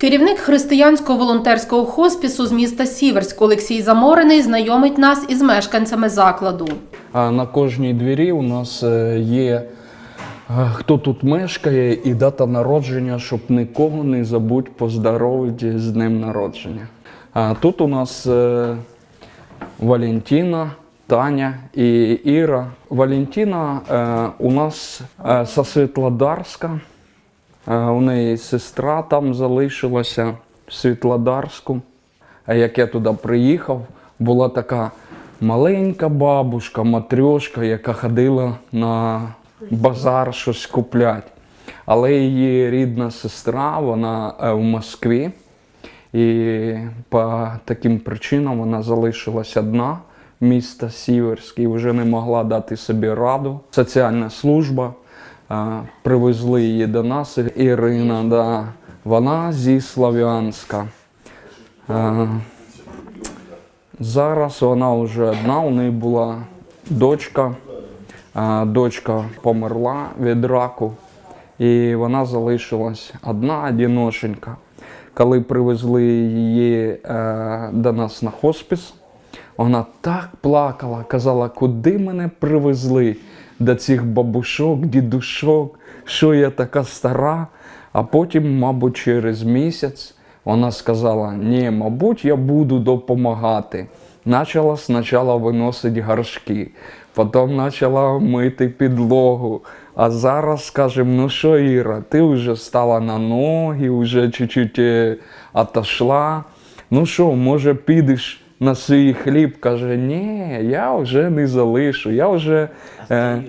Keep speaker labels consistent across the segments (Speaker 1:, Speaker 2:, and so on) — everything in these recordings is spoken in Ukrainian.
Speaker 1: Керівник християнського волонтерського хоспісу з міста Сіверськ Олексій Заморений знайомить нас із мешканцями закладу.
Speaker 2: На кожній двері у нас е, є е, хто тут мешкає і дата народження, щоб нікого не забудь поздоровити з днем народження. А тут у нас е, Валентина, Таня і Іра. Валентина у нас со Світлодарська. Е, У неї сестра там залишилася в Світлодарську. А як я туди приїхав, була така маленька бабушка, матрьошка, яка ходила на базар щось купляти. Але її рідна сестра, вона е, в Москві. І по таким причинам вона залишилась одна міста Сіверськ і вже не могла дати собі раду. Соціальна служба привезли її до нас. Ірина, да. вона зі Слов'янська. Зараз вона вже одна, у неї була дочка. А, Дочка померла від раку, і вона залишилась одна, одиношенька. Коли привезли її е, до нас на хоспіс, вона так плакала, казала, куди мене привезли до цих бабушок, дідушок, що я така стара. А потім, мабуть, через місяць вона сказала: ні, мабуть, я буду допомагати. Почала спочатку виносити горшки, потім почала мити підлогу. А зараз скажемо, ну що, Іра, ти вже стала на ноги, вже чуть-чуть е, отошла. Ну що, може, підеш на свій хліб? Каже, ні, я вже не залишу, я вже, е,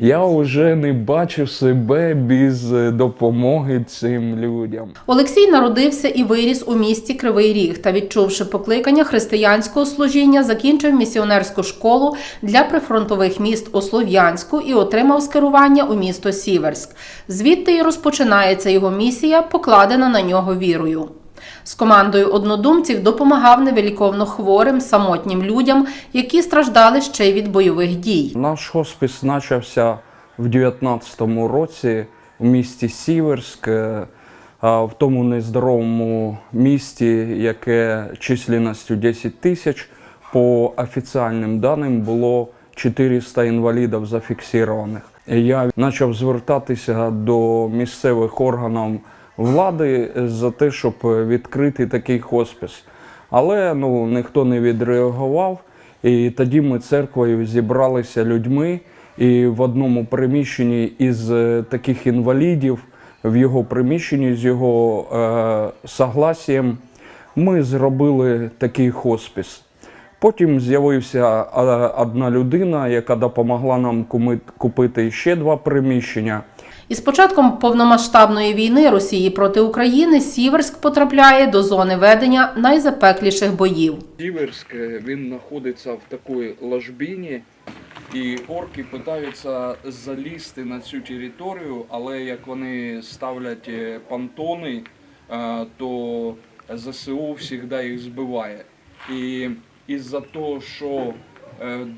Speaker 2: я вже не бачу себе без е, допомоги цим людям.
Speaker 1: Олексій народився і виріс у місті Кривий Ріг та, відчувши покликання християнського служіння, закінчив місіонерську школу для прифронтових міст у Слов'янську і отримав скерування у місто Сіверськ. Звідти і розпочинається його місія, покладена на нього вірою. З командою однодумців допомагав невеликовно хворим самотнім людям, які страждали ще й від бойових дій.
Speaker 2: Наш хоспіс почався в 19-му році в місті Сіверськ, е, в тому нездоровому місті, яке численністю 10 тисяч, по офіційним даним було 400 інвалідів зафіксованих. Я почав звертатися до місцевих органів влади за те, щоб відкрити такий хоспіс. Але ну, ніхто не відреагував. І тоді ми церквою зібралися людьми, і в одному приміщенні із е, таких інвалідів, в його приміщенні з його е, согласієм, ми зробили такий хоспіс. Потім з'явився е, одна людина, яка допомогла нам купити ще два приміщення.
Speaker 1: Із початком повномасштабної війни Росії проти України Сіверськ потрапляє до зони ведення найзапекліших боїв.
Speaker 2: Сіверськ він знаходиться в такій ложбині, і орки намагаються залізти на цю територію, але як вони ставлять е, понтони, е, то ЗСУ завжди їх збиває. І із-за того, що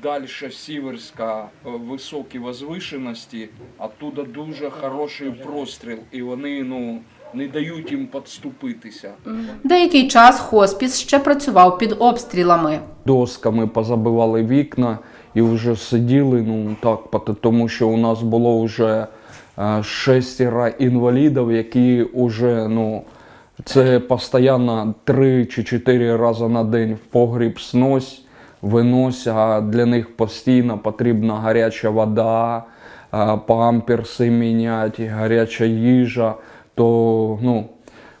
Speaker 2: далі Сіверська е, високі возвишеності, оттуда дуже хороший простріл, і вони ну, не дають їм підступитися.
Speaker 1: Деякий час хоспіс ще працював під обстрілами.
Speaker 2: досками позабивали вікна і вже сиділи, ну так, тому що у нас було вже е, шестеро інвалідів, які вже, ну, це постійно три чи чотири рази на день в погріб снось, винось, а для них постійно потрібна гаряча вода, памперси міняти, гаряча їжа, то, ну,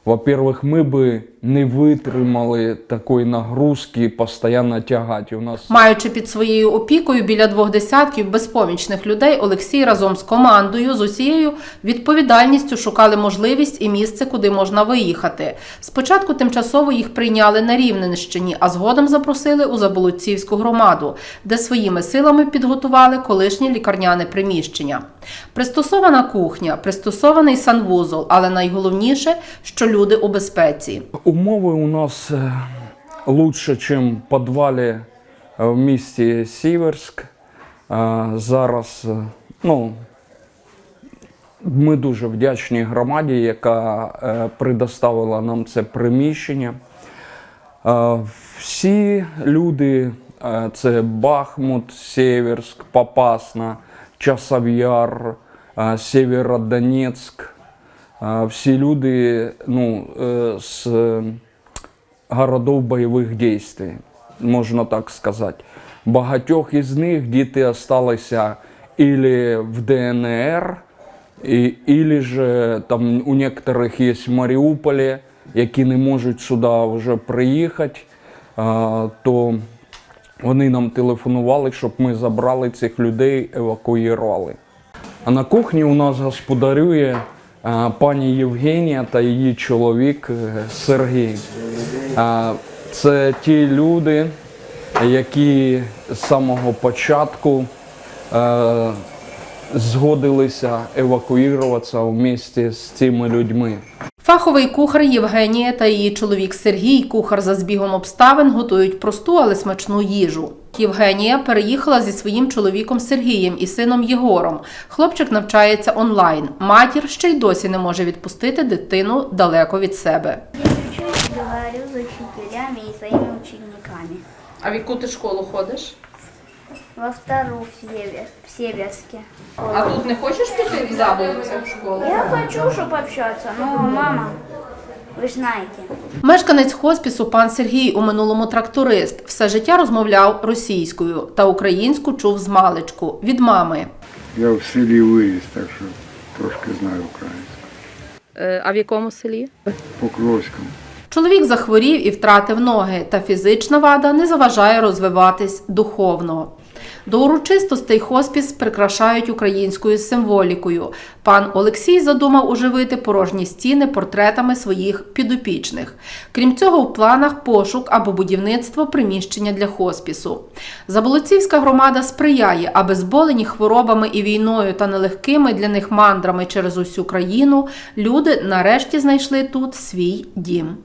Speaker 2: во-первых, ми би не витримали такої нагрузки постійно тягати. У нас
Speaker 1: Маючи під своєю опікою біля двох десятків безпомічних людей, Олексій разом з командою з усією відповідальністю шукали можливість і місце, куди можна виїхати. Спочатку тимчасово їх прийняли на Рівненщині, а згодом запросили у Заболоцівську громаду, де своїми силами підготували колишнє лікарняне приміщення. Пристосована кухня, пристосований санвузол, але найголовніше, що люди у безпеці.
Speaker 2: умови у нас е, лучше, ніж в підвалі е, в місті Сіверськ. Е, Зараз, ну, Ми дуже вдячні громаді, яка предоставила нам це приміщення. Всі люди, це Бахмут, Сєверськ, Попасна, Часов'яр, е, Сєвєродонецьк. Е, Всі люди ну, е, з городов бойових дій, можна так сказати. Багатьох із них діти залишилися ілі в ДНР, і, ілі ж там у некоторих є в Маріуполі, які не можуть сюди вже приїхати, то вони нам телефонували, щоб ми забрали цих людей, евакуювали. А на кухні у нас господарює е, пані Євгенія та її чоловік е, Сергій. Е, Це ті люди, які з самого початку згодилися евакуюватися в місті з цими людьми.
Speaker 1: Фаховий кухар Євгенія та її чоловік Сергій, кухар за збігом обставин, готують просту, але смачну їжу. Євгенія переїхала зі своїм чоловіком Сергієм і сином Єгором. Хлопчик навчається онлайн. Матір ще й досі не може відпустити дитину далеко від себе.
Speaker 3: Я говорю с учителями и своими учениками.
Speaker 1: А в яку ти школу ходиш?
Speaker 3: Во вторую в, Север, в Северске.
Speaker 1: тут не хочеш піти в в школу?
Speaker 3: Я хочу, чтобы общаться, но мама, вы же знаете.
Speaker 1: Мешканець хоспісу пан Сергій у минулому тракторист. Все життя розмовляв російською та українську чув з маличку від мами.
Speaker 4: Я в селі виріс, так що трошки знаю українську.
Speaker 1: Е, А в якому селі?
Speaker 4: Покровському.
Speaker 1: Чоловік захворів і втратив ноги, та фізична вада не заважає розвиватись духовно. До урочистостей хоспіс прикрашають українською символікою. Пан Олексій задумав оживити порожні стіни портретами своїх підопічних. Крім цього, в планах пошук або будівництво приміщення для хоспісу. Заболоцівська громада сприяє, аби зболені хворобами і війною та нелегкими для них мандрами через усю країну люди нарешті знайшли тут свій дім.